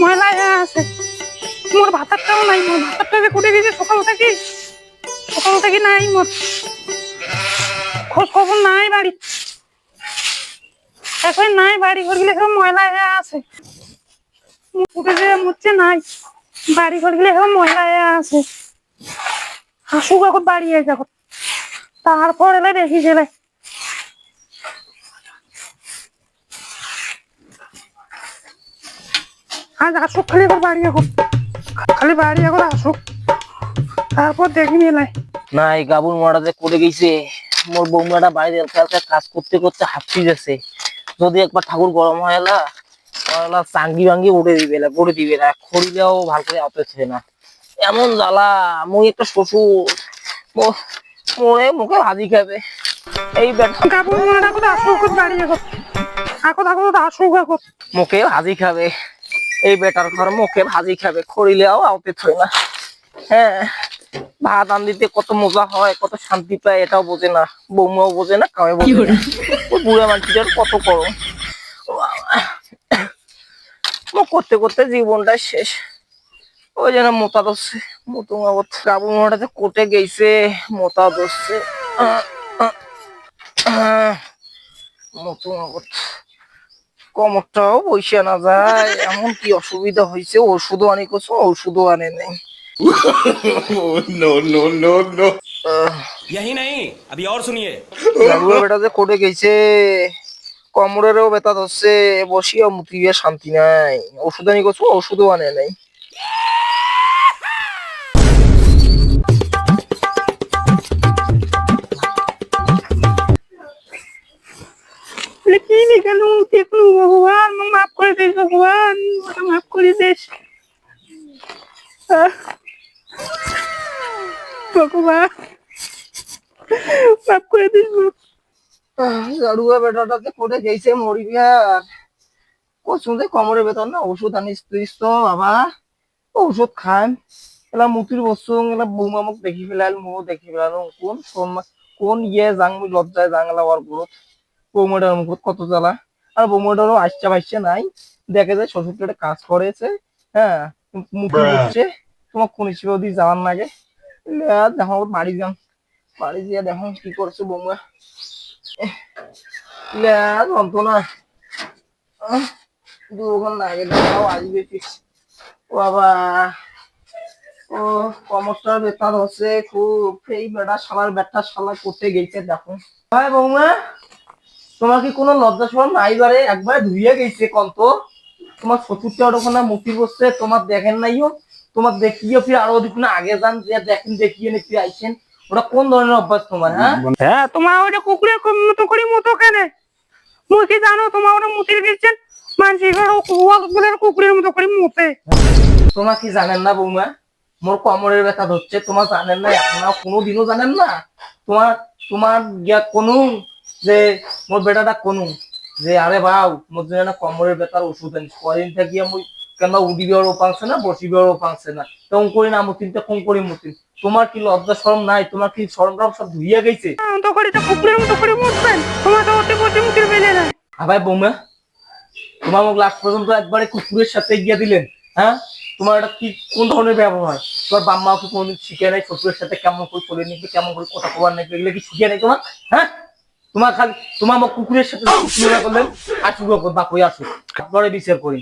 ময়লা আছে। মোর ভাতারটাও নাই, মোর ভাতারটা যে কোটে গেছে, সকাল থেকে। সকাল থেকে নাই মোর। খোঁজ খবর নাই বাড়ি। এখন নাই বাড়ি ঘর গেলে সব ময়লা হয়ে আছে উঠে যে মুচ্ছে নাই, বাড়ি ঘর গেলে সব ময়লা হয়ে আছে। হাসুক এখন বাড়ি এখন। তারপর এলে দেখি গেলে আজ আসুক খালি একবার বাড়ি এখন খালি বাড়ি এখন আসুক। তারপর দেখি মেলায় না এই গাবুর মারা যে করে গেছে মোর বৌমাটা বাইরে হালকা কাজ করতে করতে হাঁপি যাচ্ছে যদি একবার ঠাকুর গরম হয় এলা চাঙ্গি বাঙ্গি উঠে দিবে এলা করে দিবে না খড়িলেও ভালো করে আতেছে না। এমন জ্বালা মুই একটা শ্বশুর মোরে মুখে ভাজি খাবে। এই কাপড় মনে আসুক বাড়ি এখন এখন এখন আসুক এখন মুখে ভাজি খাবে। এই বেটার ঘর মুখে ভাজি খাবে খড়িলেও আওতে থই না। হ্যাঁ ভাত আন দিতে কত মজা হয়, কত শান্তি পায়, এটাও বোঝে না, বৌমাও বোঝে না কাউকে বোঝে না। বুড়া মানুষটার কত করো করতে করতে জীবনটা শেষ। ওই যেন মোতা ধরছে, মতো কাবু মোটাতে কোটে গেছে মোতা ধরছে। মতো কমরটাও বইসে না যায় এমন কি অসুবিধা হয়েছে ওষুধও আনি করছো ওষুধও আনে নেই no, no, no, no. আহ, यही नहीं अभी और सुनिए জাগুয়া বেটা যে কোটে গেছে কমরেরও ব্যথা ধরছে বসিয়া মুতিয়ে শান্তি নাই ওষুধ আনি করছো ওষুধও আনে নাই বলে কি নিকালু দেখলু ভগবান মাফ করে দিস ভগবান মাফ করে দিস। ভগবান, মাফ করে দিস যে কোটে গেছে, মরিবি আর। কমরে বেতন না, ওষুধ আনিস তুইস তো, বাবা। ওষুধ খান। এলা মুতির বস্তু এলা বৌমা মোক দেখি ফেলাল মো দেখি ফেলাল। কোন কোন ইয়ে যাং লজ্জায় জাংলা ওর গুরুত বৌমাটার মুখত কত জ্বালা? আর বৌমাটারও আসছে পাইছে নাই। দেখে যায় শ্বশুরটা কাজ করেছে হ্যাঁ মুখে. বসছে তোমার কোন হিসেবে ওদিকে যাওয়ার লাগে দেখো বাড়ি যাম বাড়ি গিয়ে দেখো কি করছে বৌমা। যন্ত্রণা। আহ, দুক্ষণ লাগে দেখাও আসবে ও বাবা ও কমরটার বেতার হচ্ছে খুব এই বেটা শালার বেটা শালা করতে গেছে দেখো। ভাই বৌমা তোমার কি কোনো লজ্জা সরম নাই বারে একবার ধুইয়ে গেছে কন্ত। তোমার শ্বশুরটা ওখানে মুক্তি বসছে তোমার দেখেন নাইও তোমার দেখিয়ে ফির আরও ওদিকে আগে যান যে দেখেন দেখিয়ে নাকি আইছেন। ওটা কোন ধরনের অভ্যাস তোমার হ্যাঁ? হ্যাঁ তোমার ওটা কুকুরের মতো করে মতো কেন? মুই কি জানো তোমার ওটা মুতির দিচ্ছেন মানসি বলে কুকুরের মতো করে মুতে। তোমার কি জানেন না বৌমা? মোর কোমরের ব্যথা ধরছে তোমার জানেন না এখনও কোনোদিনও জানেন না? তোমার তোমার কোনো যে মোর বেটাটা কোনো যে আরে বাউ মোর জন্য কোমরের ব্যথার ওষুধ আনিস কদিন থেকে মুই কেন উডিবেও পাংছে না বসি বসিবেও পাংছে না। তখন করি না মতিনটা কম করি মতিন তোমার কি লজ্জা শরম নাই? তোমার কি শরম টরম সব ধুইয়া গেছে? তো করে তো কুকুরের মতো করে মুতবেন তোমার তো অতি বসে মুতির বেলে না আবার বৌমা তোমার মুখ লাস্ট পর্যন্ত একবারে কুকুরের সাথে গিয়া দিলেন হ্যাঁ তোমার এটা কি কোন ধরনের ব্যবহার তোমার বাম্মা কি কোনোদিন শিখে নাই শ্বশুরের সাথে কেমন করে চলে নিবে কেমন করে কথা কবার নাকি এগুলো কি শিখে নাই তোমার হ্যাঁ তোমার খালি তোমার আমার কুকুরের সাথে তুলনা করলেন আসুক বাপ ওই আসুক পরে বিচার করি